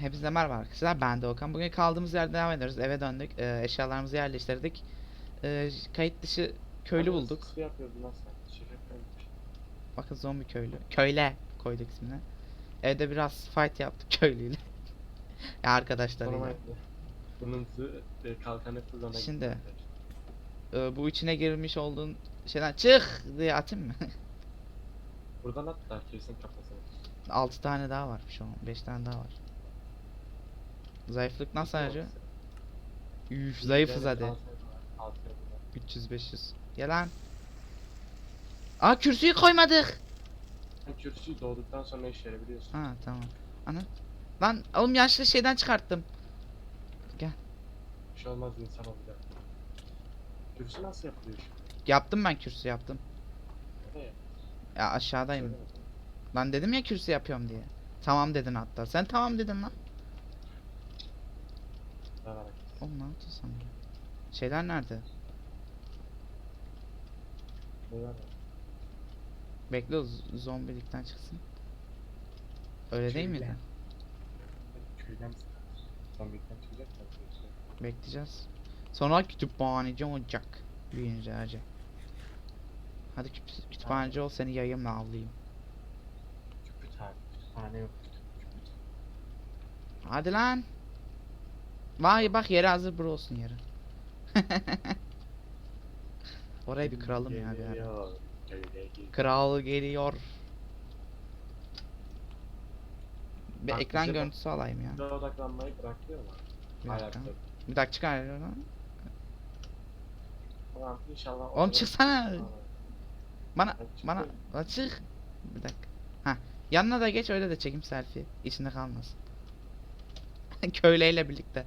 Hepinize merhaba arkadaşlar. Ben de Okan. Bugün kaldığımız yerden devam ediyoruz. Eve döndük. Ee, eşyalarımızı yerleştirdik. Ee, kayıt dışı köylü Ama bulduk. Su yapıyordun lan sen. Yapıyormuş. Bakın zombi köylü. Köyle koyduk ismini. Evde biraz fight yaptık köylüyle. ya arkadaşlarıyla. Bunun e, kalkanı kullanabilir. Şimdi. Ee, bu içine girmiş olduğun şeyden çık diye atayım mı? Buradan at da kesin kafasını. 6 tane daha var şu an. 5 tane daha var. Zayıflık nasıl acı? Üf zayıfız hadi. 300 500. Gel lan. Aa kürsüyü koymadık. Kürsüyü doğduktan sonra işe yarayabiliyorsun. Ha tamam. Ana. Lan oğlum yaşlı şeyden çıkarttım. Bir şey olmaz insan olacak. Kürsü nasıl yapılıyor? Yaptım ben kürsü yaptım. Nereye? Ya aşağıdayım. Bakalım. Lan dedim ya kürsü yapıyorum diye. Tamam dedin hatta. Sen tamam dedin lan. Ver bana. Oğlum ne yaptın sen? ya? Şeyler nerede? Ver bana. Bekle o z- zombilikten çıksın. Öyle değil miydi? Köyden çıkacak mı? Bekleyeceğiz. Sonra kütüphaneci olacak. Büyüyünce hacı. Hadi küp- kütüphaneci ol seni yayımla avlayayım. Kütüphane yok. Hadi lan. Vay bak yeri hazır bura olsun yeri. Orayı bir kıralım ya bir ara. Geliyor, köyle geliyor. Kral geliyor. Bir Bak, ekran bize bak. görüntüsü alayım ya. Bir odaklanmayı bırakıyorlar. Bir Hala dakika. bir Bir dakika çıkar lan. Tamam inşallah. Oğlum çıksana. Bana Ben bana la çık. Bir dakika. Ha. Yanına da geç öyle de çekeyim selfie. İçinde kalmasın. Köyleyle birlikte.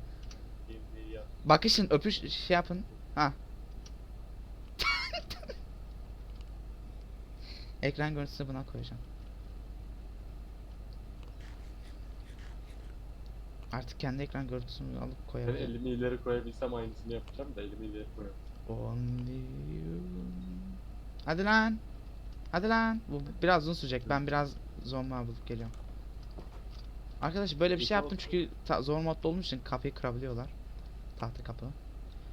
Bakışın öpüş şey yapın. Ha. Ekran görüntüsünü buna koyacağım. Artık kendi ekran görüntüsünü alıp Ben koyabilirim. elimi ileri koyabilsem aynısını yapacağım da elimi ileri. Only you. Hadi lan. Hadi lan. Bu biraz uzun sürecek. Ben biraz zombi bulup geliyorum. Arkadaş böyle bir şey yaptım çünkü zor modda olduğum için kapıyı kırabiliyorlar. Tahta kapı.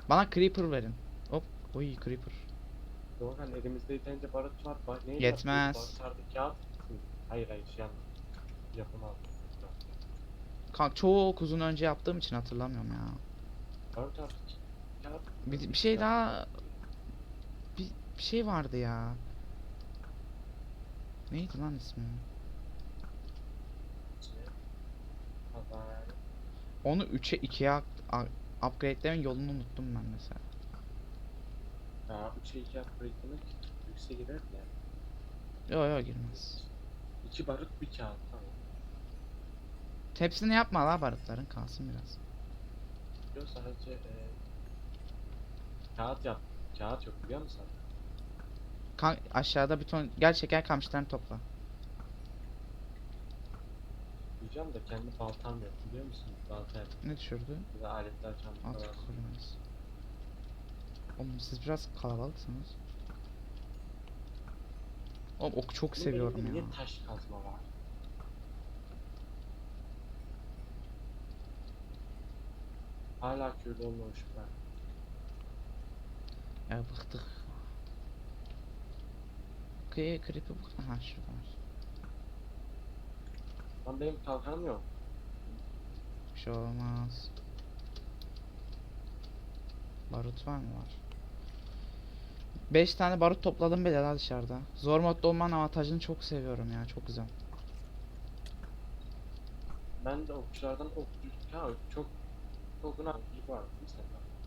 Bana creeper verin. Hop. Oy creeper. Doğan elimizde yeterince barut var. Bak, neyi Yetmez. yapıyoruz? Barut kağıt. Hayır hayır şey yapma. Yapım al. Kanka çok uzun önce yaptığım için hatırlamıyorum ya. Barut artık. Kağıt. Bir, bir şey daha bir, bir şey vardı ya. Neydi lan ismi? Haber. Onu 3'e 2'ye up- a- upgrade'lerin yolunu unuttum ben mesela. Ha 3'e 2 upgrade demek yükse girer de. Yo yo girmez. 2 barut bir kağıt tamam. Hepsini yapma la barutların kalsın biraz. Yok sadece e, kağıt yap. Kağıt yok biliyor musun? Kan aşağıda bir ton gel şeker kamışlarını topla. Diyeceğim de kendi baltam yok biliyor musun? Balta yap. Ne düşürdü? Bir de aletler çanta At var. koruması. Oğlum siz biraz kalabalıksınız. Oğlum ok çok seviyorum ya. Niye taş kazma var? Hala köylü olmamış ben. Ya bıktık. Kıyı creep'i bıktı. Ha şurada var. Lan benim kalkanım yok. Bir şey olmaz. Barut var mı var? 5 tane barut topladım bile la dışarıda. Zor modda olmanın avantajını çok seviyorum ya. Çok güzel. Ben de okçulardan ok ha çok çok önemli var?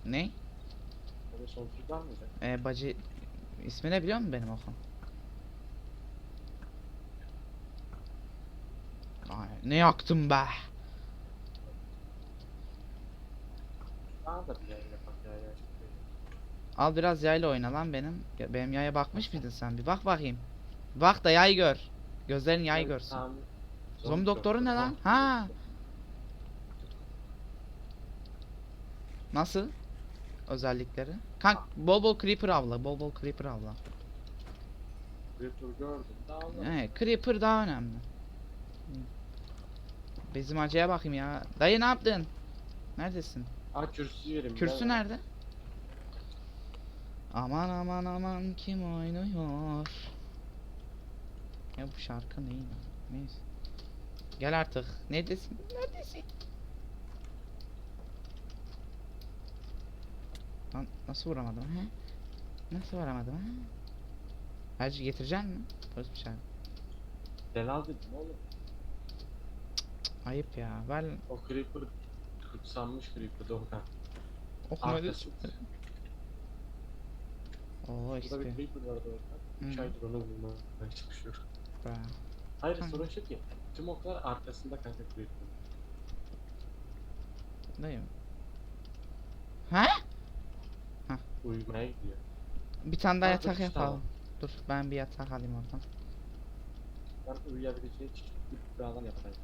Ne? Böyle sonsuzluk var mıydı? Ee, bacı ismi ne biliyor musun benim okun? Ay, ne yaktım be? Al biraz yayla oyna lan benim. Benim yaya bakmış mıydın sen? Bir bak bakayım. Bak da yay gör. Gözlerin yay görsün. Zombi doktoru ne lan? Ha. Nasıl? Özellikleri. Kank bol bol creeper avla. Bol bol creeper avla. Tur gördüm. Daha da Evet, creeper daha önemli. Bizim acıya bakayım ya. Dayı ne yaptın? Neredesin? Aa kürsüyü vereyim. Kürsü nerede? Aman aman aman kim oynuyor? Ya bu şarkı neyin? Neyse. Gel artık. Neredesin? Neredesin? Lan nasıl vuramadım he? Nasıl vuramadım he? Hacı getirecek mi? Polis bir şey. Delal dedim oğlum. Ayıp ya. Ver O creeper kutsanmış creeper Doğukan. okuma Arkası. Oo Burada bir XP. creeper var Doğukan. Hı. 3 aydır onu bulmaya çalışıyorum. Be. Hayır Kanka. sorun şu ki tüm oklar arkasında kanka creeper. Dayım. Ha? Uyumaya gidiyor. Bir tane daha Kanka, yatak üç tane. yapalım. Dur ben bir yatak alayım oradan. Ben uyuyabileceği küçük bir alan yapayım.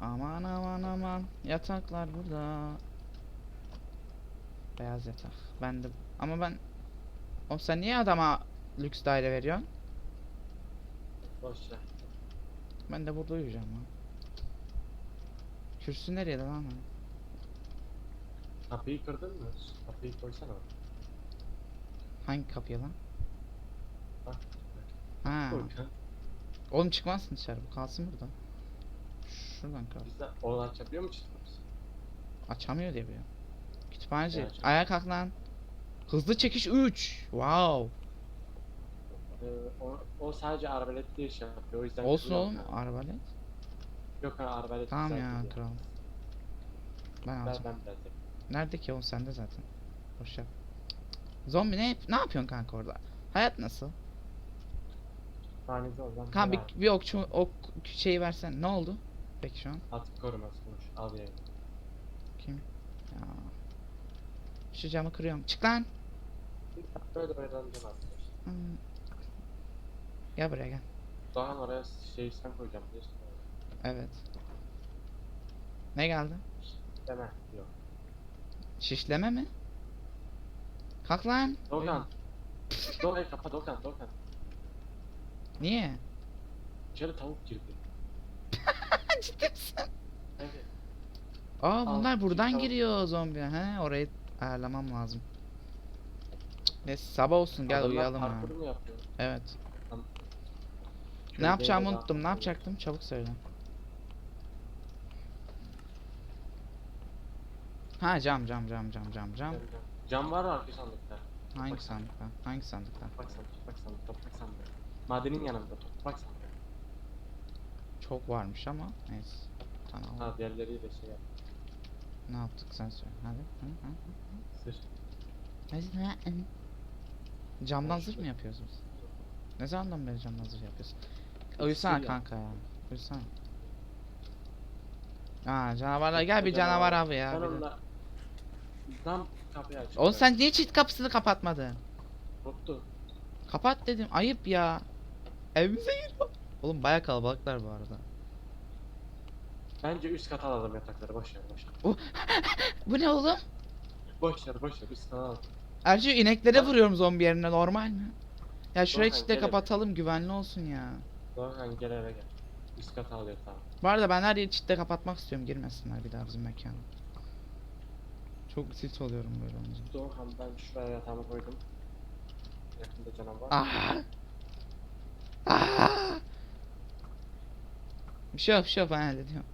Aman aman aman yataklar burada. Beyaz yatak. Ben de ama ben Oğlum sen niye adama lüks daire veriyorsun? Boş ver. Ben de burada uyuyacağım ha. Kürsü nereye lan? ha? Kapıyı kırdın mı? Kapıyı koysana. Hangi kapıya lan? Ha. Kanka. Oğlum çıkmazsın dışarı bu kalsın burada. Şuradan kal. Biz de onu açabiliyor mu çizgimiz? Açamıyor diye biliyorum. Kütüphaneci. Açamıyor. Ayağa kalk lan. Hızlı çekiş 3. Wow. Ee, o, o sadece arbaletli iş yapıyor. O yüzden Olsun oğlum kanka. arbalet. Yok ha arbalet Tamam ya değil kral. Ben Ben alacağım. ben yapayım. Nerede ki o sende zaten. Boş yap. Zombi ne ne yapıyorsun kanka orada? Hayat nasıl? Tanesi oradan. Kan bir, bir okçu ok şeyi versen. Ne oldu? Peki şu an At koruması konuş. Al yayını. kim? Ya. Şu camı kırıyorum. Çık lan. Böyle öğreneceğim arkadaşlar. Hmm. Gel buraya gel. Doğan oraya şey sen koyacağım biliyorsun. Evet. Ne geldi? Deme. Yok. Şişleme mi? Kalk lan. Doğan. Doğan kapa Doğan Doğan. Niye? İçeri tavuk girdi. Ciddi misin? Evet. Aa Al, bunlar buradan tamam. giriyor zombi. He orayı ayarlamam lazım. Neyse sabah olsun gel Adamlar uyuyalım ha. parkur mu yapıyor? Evet. Köyde Ne yapacağımı daha unuttum. Ne yapacaktım? Çabuk söyle. Ha cam cam cam cam cam cam. Cam var mı arka sandıkta? Hangi Bak. sandıkta? Hangi sandıkta? Toprak sandık, toprak sandık, toprak sandık. Madenin yanında toprak sandık. Çok varmış ama neyse. Tamam. Ha diğerleriyle şey yap. Ne yaptık sen söyle. Hadi. Hı, hı, hı. Sır. Camdan zırh mı yapıyoruz biz? Ne zamandan beri camdan zırh yapıyorsun? Uyusana kanka ya. Uyusana. Aa canavarlar gel bir canavar abi ya. bir de. Sonunda Tam kapıyı aç. Oğlum sen niye çift kapısını kapatmadın? Unuttu. Kapat dedim. Ayıp ya. Evimize giriyor. Oğlum baya kalabalıklar bu arada. Bence üst kata alalım yatakları boş ver boş ver. Bu ne oğlum? Boş ver boş ver üst kata alalım. Ercü ineklere Bak. vuruyorum zombi yerine normal mi? Ya şurayı Doğan, çitle gel kapatalım güvenli olsun ya. Doğan gel eve gel. Üst kata alıyor tamam. Bu arada ben her yeri çitle kapatmak istiyorum girmesinler bir daha bizim mekana. Çok tilt oluyorum böyle olunca. Doğan ben şuraya yatağımı koydum. Yakında canavar. Ah! Ah! Bir şey yok bir şey yok ben hallediyorum.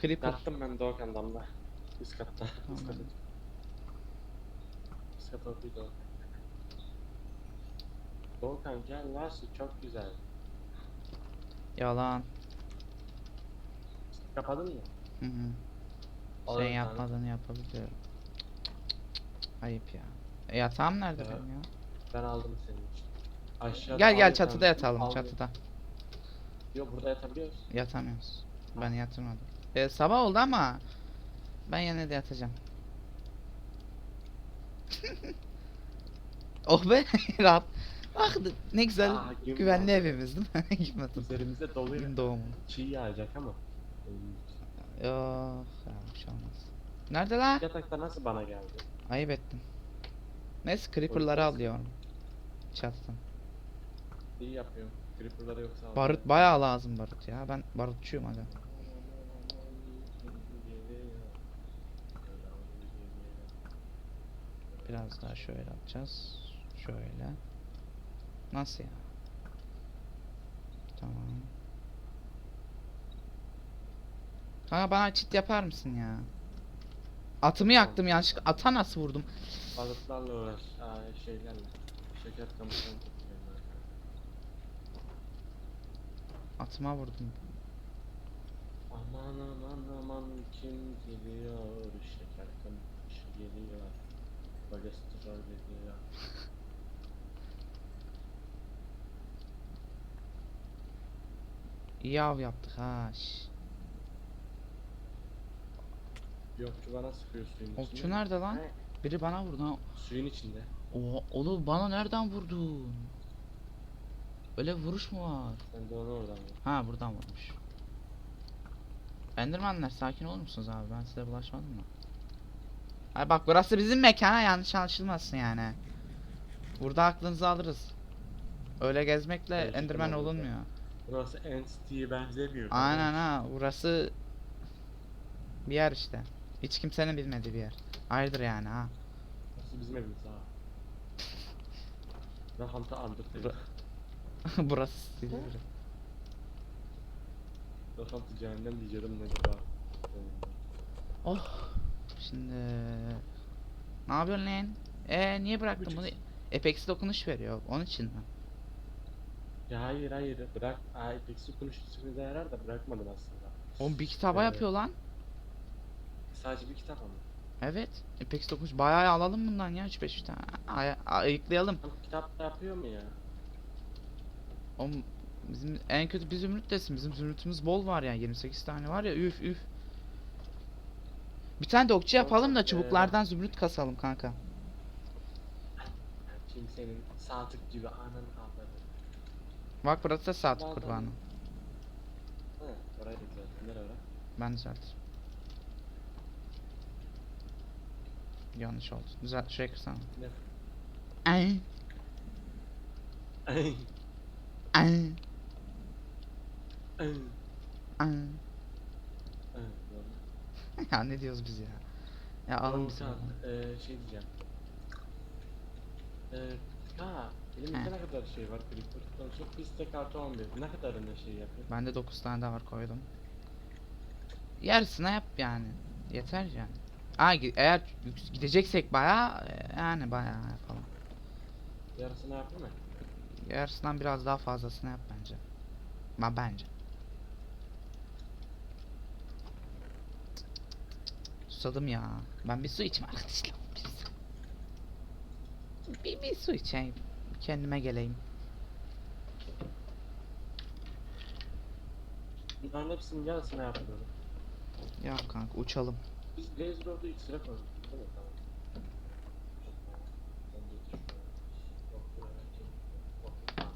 Creeper. Yattım ben Doğan damla. Üst katta. Üst kata okuydu Doğan. Doğan gel su çok güzel. Yalan. Kapadın mı? Hı hı. Sen ben. yapmadığını yapabiliyorum. Ayıp ya. E, yatağım nerede Ya. benim ya? Ben aldım senin için. Aşağıda Gel gel çatıda yatalım Al çatıda. Yok burada yatabiliyoruz. Yatamıyoruz. Ben yatırmadım. E, sabah oldu ama ben yine de yatacağım. oh be rahat. Ah ne güzel Aa, gün güvenli doğdu. evimiz değil mi? Gitmedim. Üzerimizde doluyor. Gün doğumu. Çiğ yağacak ama. Yok ya bir şey olmaz. Nerede la? Yatakta nasıl bana geldi? Ayıp ettin. Neyse creeper'ları yüzden- alıyorum. Çattım. İyi yapıyorum. Creeper'lara yoksa al. Barut bayağı lazım barut ya. Ben barutçuyum aga. Biraz daha şöyle yapacağız. Şöyle. Nasıl ya? Tamam. Kanka bana çit yapar mısın ya? Atımı yaktım yanlışlıkla. Ata nasıl vurdum? Balıklarla uğraş. Aa, şeylerle. Şeker kamışlarını topluyorum ben. Atıma vurdum. Aman aman aman kim geliyor? Şeker kamış geliyor. Kolesterol geliyor. İyi av yaptık ha. şş. Yokçu bana sıkıyor suyun içinde. Okçu nerede lan? He, Biri bana vurdu ha. Suyun içinde. Oha, oğlum bana nereden vurdun? Öyle vuruş mu var? Sen onu oradan vur. Ha buradan vurmuş. Endermanlar sakin olur musunuz abi? Ben size bulaşmadım mı? Ay bak burası bizim mekana yanlış anlaşılmasın yani. Burada aklınızı alırız. Öyle gezmekle Evet, Enderman olunmuyor. Burası Entity'ye benzemiyor. Aynen ha burası bir yer işte. Hiç kimsenin bilmediği bir yer. Ayrıdır yani ha. Burası bizim evimiz ha. Rahamta andık. Bura- burası Silivri. Rahamta cehennem diyeceğim ne acaba? Oh. Şimdi ne yapıyorsun lan? E niye bıraktın bunu? Apex dokunuş veriyor. Onun için mi? Ya hayır hayır bırak. Ay pek su konuştusunu yarar da bırakmadım aslında. Oğlum bir kitaba Evet. yapıyor lan. Sadece bir kitap ama. Evet. Apex dokunuş bayağı alalım bundan ya 3-5 tane. Ay ayıklayalım. Tam kitap da yapıyor mu ya? Oğlum bizim en kötü bir zümrüt desin. Bizim zümrütümüz bol var yani 28 tane var ya üf üf. Bir tane de okçu yapalım da çubuklardan zümrüt kasalım kanka. Şimdi senin saatlik gibi ananı avladı. Bak burası da saat Vallahi. kurbanı. He orayı da güzel. Nere ora? Ben düzeltirim. Yanlış oldu. Düzelt şuraya kırsana. Ne? Ay Ay. ay Ay. ay. Ay, doğru. ya ne diyoruz biz ya? Ya alın Oğlum, bizi. Kaan, eee, şey diyeceğim. Eee ha elimizde He. ne kadar şey var Creeper? Konuşup biz tek artı 11. Ne kadarını şey yapıyor? Bende 9 tane daha var koydum. Yarısına yap yani. Yeter yani. Aa, gi- eğer yük- gideceksek bayağı e, yani bayağı yapalım. Yarısını yapıyor mu? Yarısından biraz daha fazlasını yap bence. Ben bence. Susadım ya. Ben bir su içeyim arkadaşlar. Bir su. Bir, bir su içeyim. Kendime geleyim. Bunların hepsinin yarısını yapıyorum. Ya kanka uçalım. Biz Blaze Road'u ilk sıra koyduk değil mi? Tamam. Ben de düşünüyorum. Yok, buraya bakayım. Yok, tamam.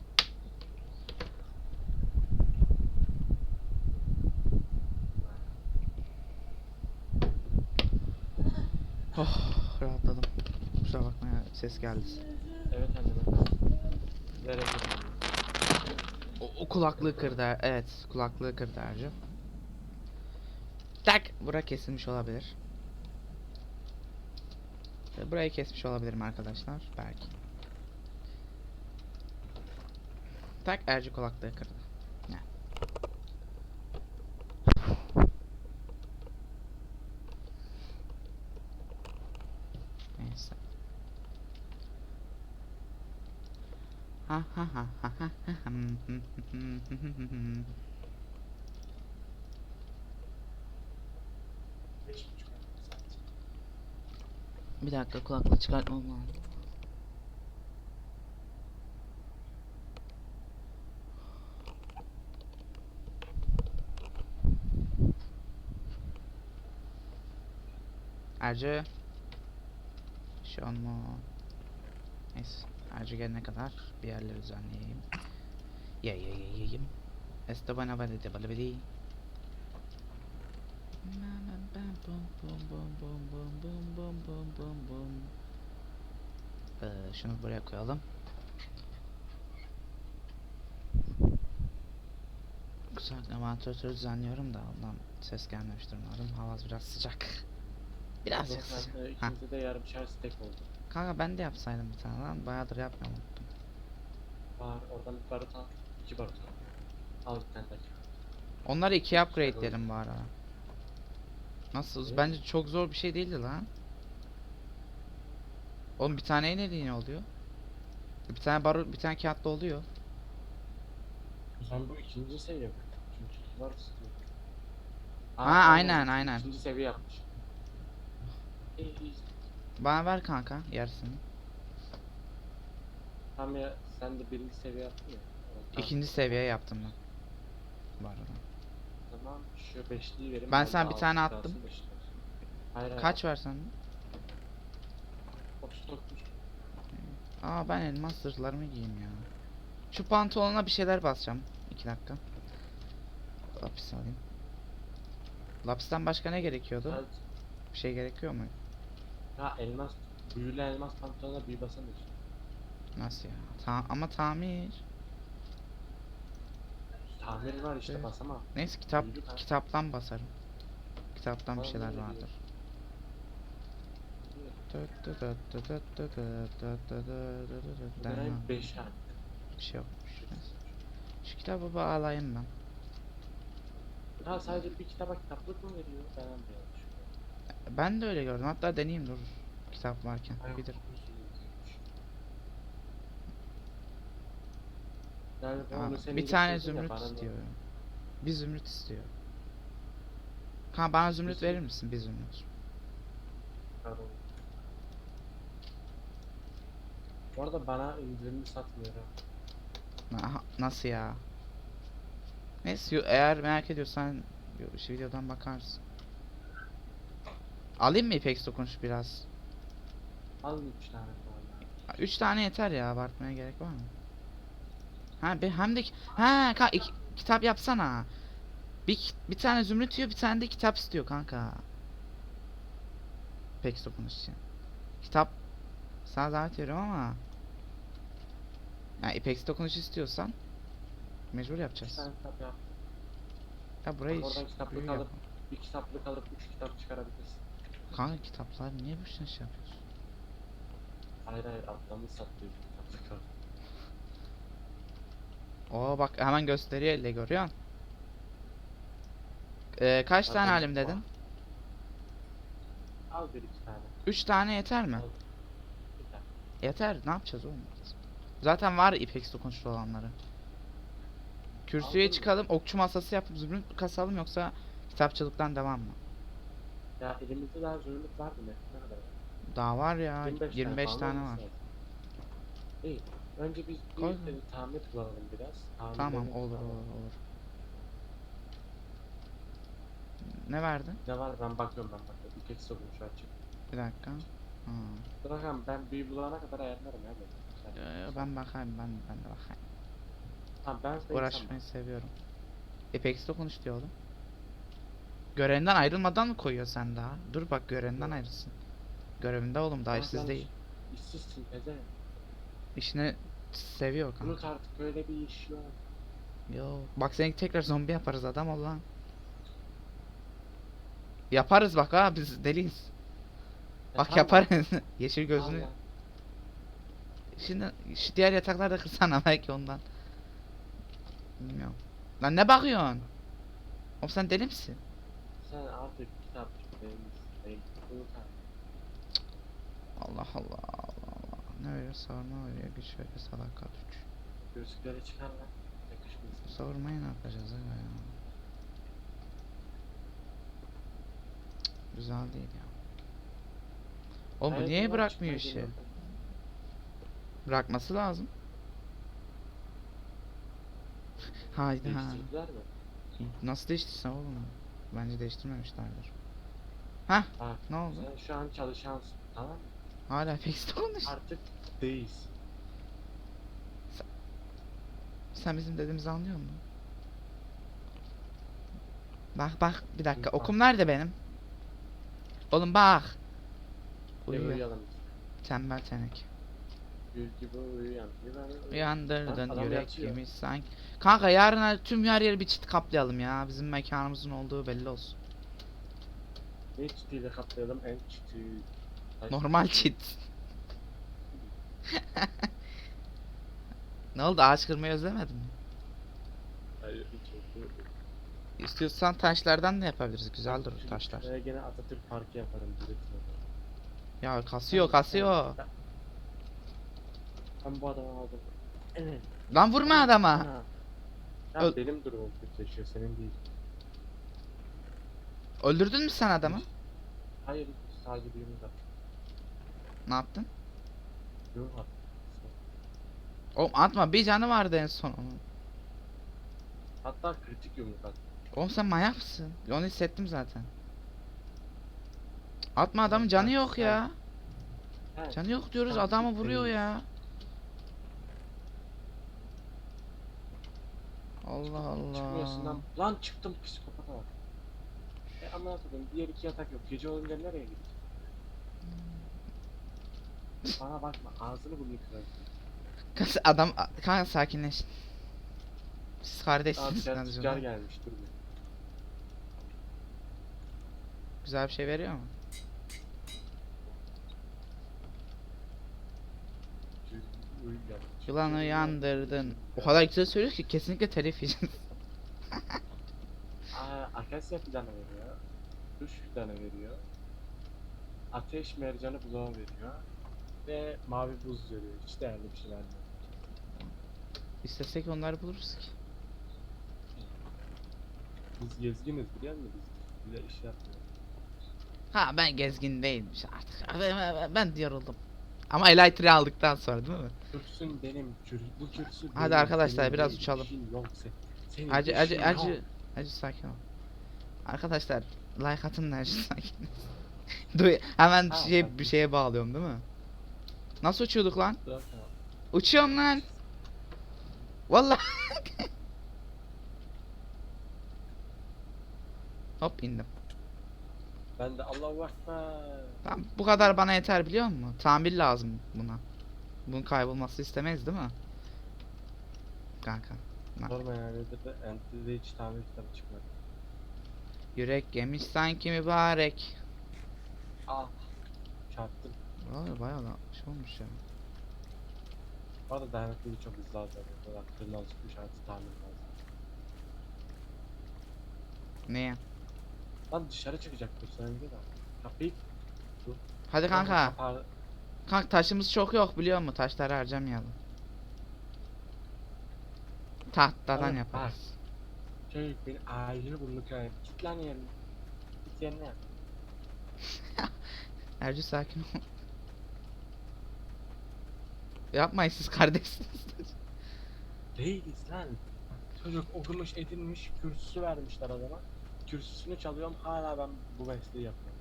Oh rahatladım. Kusura bakma ya ses geldi. Evet anneme. Verebilirim. O, o kulaklığı kırdı. Evet, kulaklığı kırdı Ercü. Tak! Bura kesilmiş olabilir. Ve Burayı kesmiş olabilirim arkadaşlar. Belki. Tak Ercü kulaklığı kırdı. Ne? Neyse. Ha ha ha ha ha ha hım, hım, hım, hım, hım, hım, hım. Beş buçuk saat. Bir dakika kulaklığı çıkartmam lazım. Ercü. Şu an mı? Neyse. Ercü gelene kadar bir yerleri düzenleyeyim. Ya ya ya yayım. Estabana vale de vale vale. Ee, şunu buraya koyalım. güzel. Vantilatörü düzenliyorum da ondan ses gelmemiştir umarım. Hava biraz sıcak. Birazcık sıcak. ikimizde de yarım şarj tek oldu. Kanka ben de yapsaydım bir tane lan. Bayağıdır yapmıyorum. Var oradan barut al. İki barut al. Bir tane daha. Onları ikiye upgrade Güzel edelim bu arada. Nasıl? Evet. Bence çok zor bir şey değildi lan. Oğlum bir tane ne ne oluyor? Bir tane barut, bir tane kağıtlı oluyor. Sen bu ikinci seviye mi? Çünkü iki istiyor. Aa, Ha, aynen, aynen. İkinci seviye yapmış. Bana ver kanka yarısını. Tam ya sen de birinci seviye yaptın ya. Evet, tamam. İkinci seviye yaptım ben. Bu arada. Tamam şu beşliği verin. Ben sana bir tane attım. Hayır. Kaç? 39. Aa ben elmas zırhlarımı giyeyim ya. Şu pantolona bir şeyler basacağım. 2 dakika. Lapis alayım. Lapisten başka ne gerekiyordu? Sadece- Bir şey gerekiyor mu? Ha elmas. Büyülü elmas pantolona büyü basamıyorsun. Nasıl ya? Ta ama tamir. Tamir var işte Evet. basama. Neyse kitap kanka. kitaptan basarım. Kitaptan bir Tamam, şeyler öyle vardır. Bunların 5 harf. Bir şey yokmuş. Neyse. Şu kitabı bağlayayım ben. Ha sadece bir kitaba kitaplık mı veriyor? Ben anlıyorum. de öyle gördüm. Hatta deneyeyim dur. Kitap varken. Ay, Bir dur. Yani senin bir tane zümrüt istiyor. Bir zümrüt istiyor. Kanka bana zümrüt verir misin? Bir zümrüt. Bu arada bana indirimli satmıyor ha. Aha, nasıl ya? Neyse yo- eğer merak ediyorsan yo- şu videodan bakarsın. Alayım mı İpek dokunuş biraz? Al 3 tane falan. 3 tane yeter ya abartmaya gerek var mı? Ha be hem de ha ka iki- kitap yapsana. Bir bir tane zümrüt diyor, bir tane de kitap istiyor kanka. İpek dokunuş için. Kitap sana davet veriyorum ama yani İpek dokunuş istiyorsan mecbur 3 yapacağız. tane kitap yap. Ya burayı oradan iş- kitaplık alıp- yapalım. Bir kitaplık alıp 3 kitap çıkarabilirsin. Kanka kitaplar niye bu şey yapıyorsun? Hayır hayır ablamız satıyor kitaplık alıp. Oo bak hemen gösteriyor elle görüyorsun. Ee, kaç tane Zaten halim bu- dedin? Al bir iki tane. 3 tane yeter mi? Al. Tane. Yeter. Ne yapacağız oğlum? Zaten var İpex dokunuşlu olanları. Kürsüye Aldın mı? çıkalım, okçu masası yapıp zümrüt kasalım yoksa kitapçılıktan devam mı? Ya elimizde daha zümrüt? Ne kadar var? Daha var ya, 25, 25, falan tane olması var. lazım. İyi. Önce biz bir Koy. e, tamir kullanalım biraz. Tamam, Tamirlerini olur olur olur. Ne verdin? Ne var ben bakıyorum ben bakıyorum. Bir tek sorun şu açık. Bir dakika. Ha. Bakalım ben büyü bulana kadar ayarlarım ya. ben. Ee, ben bakayım, ben ben de bakayım. Tamam ben sen Uğraşmayı seviyorum. Apex dokunuş diyor oğlum. Görevinden ayrılmadan mı koyuyor sen daha? Dur bak görevinden ayrılsın. Görevinde oğlum daha işsiz değil. İşsizsin Eze. İşini seviyor kanka. Unut artık böyle bir iş yok. Yo. Bak seni tekrar zombi yaparız adam ol lan. Yaparız bak ha biz deliyiz. Bak tamam, yaparız. Yeşil gözünü. Allah. Şimdi şu diğer yataklarda kırsana belki ondan. Bilmiyorum. Lan ne bakıyorsun? Oğlum sen deli misin? Sen artık kitap. Unut artık. Allah Allah Allah. Ne veriyor? Savurma veriyor. Güç veriyor. Sadakat 3. Gözlükleri çıkar lan. Yakışmıyor. Savurmayı ne yapacağız aga ya? Cık, Güzel değil ya. Oğlum bu niye bırakmıyor işi? Bırakması lazım. Haydi ha. Değiştirdiler mi? Nasıl değiştirsen oğlum? Bence değiştirmemişlerdir. Hah Bak ne oldu? sen şu an çalışansın. Tamam mı? Hala pek konuş. Artık değilsin. Sen bizim dediğimizi anlıyor musun? Bak bak bir dakika Bak. okum nerede benim? Oğlum bak. Uyuyor. Tembel tenek. Uyuyan. Uyandırdın yatıyor. yemiş sanki. Kanka yarın tüm her yeri bir çit kaplayalım ya. Bizim mekanımızın olduğu belli olsun. Ne çitiyle kaplayalım en çiti. Normal çit. Ne oldu ağaç kırmayı özlemedin mi? Hayır hiç. İstiyorsan taşlardan da yapabiliriz. Güzel durur taşlar. şuraya gene Atatürk Parkı yaparım direkt. Ya kasıyor kasıyor. Ben- bu adamı aldım. Evet. Lan vurma adama. Ha. Ya Öl- benim durumum kötüleşiyor senin değil. Öldürdün mü sen adamı? Hayır sadece bir yumruk attım. Ne yaptın? Oğlum atma bir canı vardı en son onun. Hatta kritik yumruk attım. Oğlum sen manyak mısın? Onu hissettim zaten. Atma adamın canı yok ya. Canı yok diyoruz adamı vuruyor ya. Allah Allah. Çıkmıyorsun lan. Lan çıktım psikopata bak. E ama koyayım diğer iki yatak yok. Gece olunca nereye gidecek? Bana bakma ağzını burnunu kırarım. Kas- Adam kanka sakinleş. Siz Aa kardeşsiniz. tüccar, gelmiş dur bir. Güzel bir şey veriyor mu? Uyandırdın. ya. O kadar güzel söylüyor ki kesinlikle telif yiyeceğiz. Aa, akasya fidanı veriyor. Duş fidanı veriyor. Ateş mercanı buzağı veriyor. Ve mavi buz veriyor. Hiç değerli bir şey vermiyor. İstesek onları buluruz ki. Biz gezginiz biliyor musun biz? Bize iş yapmıyor. Ha ben gezgin değilmiş artık. Ben, ben, ben yoruldum. Ama Elytra'yı aldıktan sonra değil mi? Kürsün benim, kür, bu kürsü Hadi benim, arkadaşlar, senin biraz değil, uçalım. yok sen. Senin Acı acı yok. acı acı sakin ol. Arkadaşlar like atın da acı sakin. Duy hemen Ha, şey bir şeye bağlıyorum değil mi? Nasıl uçuyorduk lan? Uçuyorum lan. Vallahi. Hop indim. Ben de Allahu Ekber. Tamam bu kadar bana yeter biliyor musun? Tamir lazım buna. Bunun kaybolması istemeyiz değil mi? Kanka. Sorma yani de Entry'de hiç tamir kitabı çıkmadı. Yürek yemiş sanki mübarek. Ah. Çarptım. Vay bayağı da şey olmuş ya. Bu arada dayanıklılığı çok hızlı azalıyor. Böyle kırılan çıkmış artık tamir lazım. Neye? Lan dışarı çıkacak dur sen önce de. Kapıyı Hadi kanka. kapağı- Kanka taşımız çok yok biliyor musun? Taşları harcamayalım. Tahtadan Oğlum, yaparız. Çocuk beni ağzını burnunu kırarım. Git lan yerine. Git yerine. Ercü sakin ol. Yapmayın siz kardeşsiniz. Değiliz lan. Çocuk okumuş edinmiş kürsüsü vermişler adama. Kürsüsünü çalıyorum hala ben bu mesleği yapıyorum.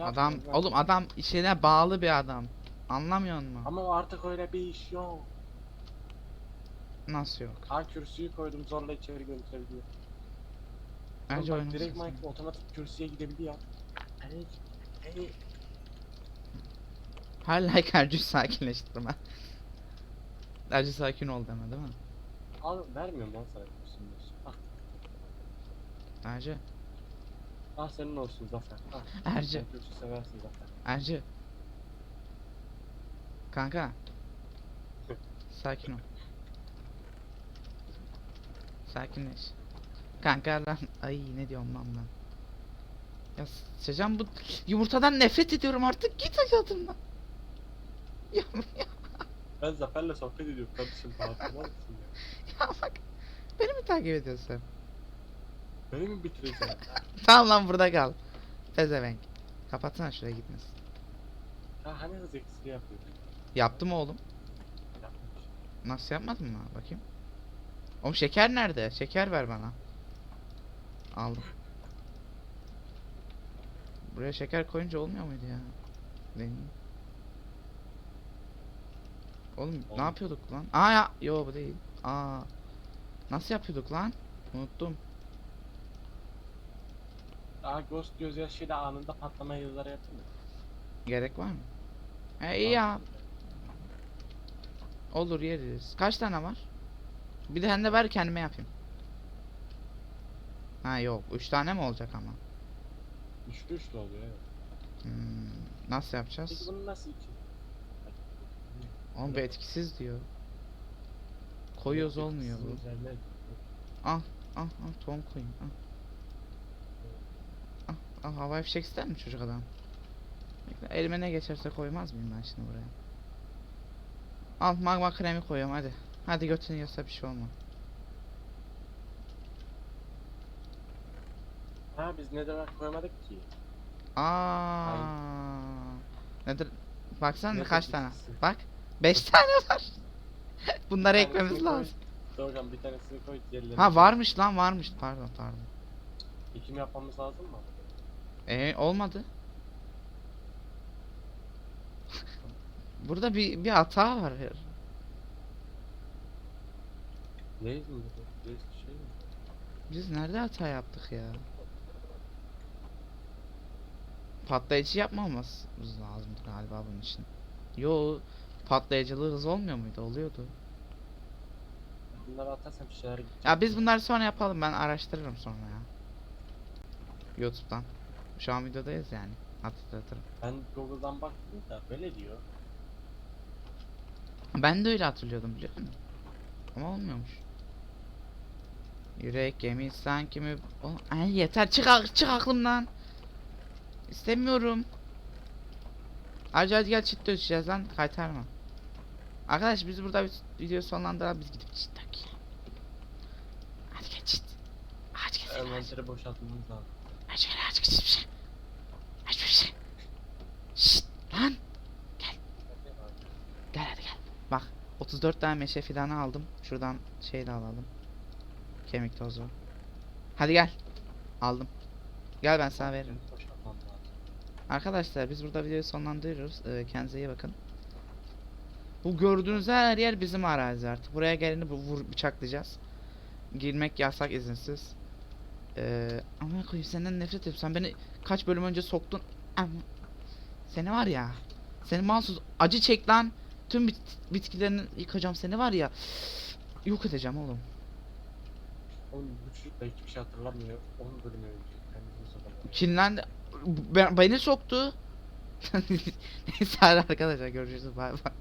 adam Yapmıyorum lan. oğlum adam işine bağlı bir adam. Anlamıyor musun? Ama artık öyle bir iş yok. Nasıl yok? Ha kürsüyü koydum zorla içeri götürebiliyor. Bence bak, direkt. Mike otomatik kürsüye gidebiliyor. Evet. Evet. Hala Ercü sakinleştirme. Ercü sakin ol deme değil mi? Al vermiyorum lan sana. Ah, Ercü. ah senin olsun Zafer. Ah, Ercü. sen kürsü seversin Zafer. Ercü. Kanka. Sakin ol. Sakinleş. Kanka lan. Ay ne diyorum lan ben. Ya Secan bu yumurtadan nefret ediyorum artık. Git hayatımdan. Ya, ya, Ben Zafer'le sohbet ediyorum kardeşim. Farkında mısın ya? ya bak. Beni mi takip ediyorsun? Beni mi bitireceksin? Tamam lan burada kal. Pezevenk. Kapatsana şuraya gitmesin. ha hani hız eksili yapıyordun? Yaptım oğlum. Yapmış. Nasıl yapmadın mı? Bakayım. Oğlum şeker nerede? Şeker ver bana. Aldım. Buraya şeker koyunca olmuyor muydu ya? Deneyeyim. Oğlum ne yapıyorduk lan? Aa ya, yo bu değil. Aa. Nasıl yapıyorduk lan? Unuttum. Daha Ghost gözyaşıyla anında patlama yılları yaptın mı? Gerek var mı? E iyi ya. Olur yeriz. Kaç tane var? Bir de hem de ver kendime yapayım. Ha yok. Üç tane mi olacak ama? Üçlü üçlü oluyor evet. Hmm, nasıl Peki yapacağız? bunu nasıl için? Oğlum bu etkisiz diyor. Koyuyoruz olmuyor bu. Al al tohum koyayım al. Al, al havai fişek ister mi çocuk adam? Bekle, elime ne geçerse koymaz mıyım ben şimdi buraya? Al magma kremi koyuyorum hadi. Hadi götünü yiyorsa bir şey olmaz. Ha biz ne demek koymadık ki? Aa. Nedir? Baksana Ne kaç tane. Bak. 5 tane var. Bunları Bir ekmemiz koy. lazım. Doğukan bir tanesini koy diğerlerini. Ha varmış lan varmış. Pardon pardon. Ekim yapmamız lazım mı? Ee olmadı. Burada bir bir hata var. Ne mi bir şey mi? Biz nerede hata yaptık ya? Patlayıcı yapmamamız lazımdı galiba bunun için. Yo patlayıcılığı hız olmuyor muydu? Oluyordu. Bunları atarsam bir şeyler gidecek. Ya biz bunları sonra yapalım. Ben araştırırım sonra ya. YouTube'dan. Şu an videodayız yani. Hatırlatırım. Ben Google'dan baktım da böyle diyor. Ben de öyle hatırlıyordum biliyor musun? Ama olmuyormuş. Yürek gemi sanki mi? O, ay yeter çık çık aklımdan. İstemiyorum. Hadi gel çit döşeceğiz lan kaytarma. Arkadaş biz burada bir video sonlandıralım biz gidip çit dök ya. Hadi gel çit. Gel seni, hadi. Envanteri boşaltmamız lazım. Aç gel aç hiçbir şey. Aç bir şey. Şşt lan. Gel hadi gel. Bak 34 tane meşe fidanı aldım. Şuradan şey de alalım. Kemik tozu. Hadi gel. Aldım. Gel ben sana veririm. Arkadaşlar biz burada videoyu sonlandırıyoruz. Ee, kendinize iyi bakın. Bu gördüğünüz her yer bizim arazi artık. Buraya geleni bu vur bıçaklayacağız. Girmek yasak izinsiz. Ee, ama koyayım senden nefret ediyorum. Sen beni kaç bölüm önce soktun. Ama seni var ya. Seni mahsus acı çek lan. Tüm bit bitkilerini yıkacağım seni var ya. Yok edeceğim oğlum. Oğlum bu çocuk da hiçbir şey hatırlamıyor. 10 bölüm önce. Sokalım. Kinlendi. Ben, beni soktu. Neyse arkadaşlar görüşürüz. Bay bay.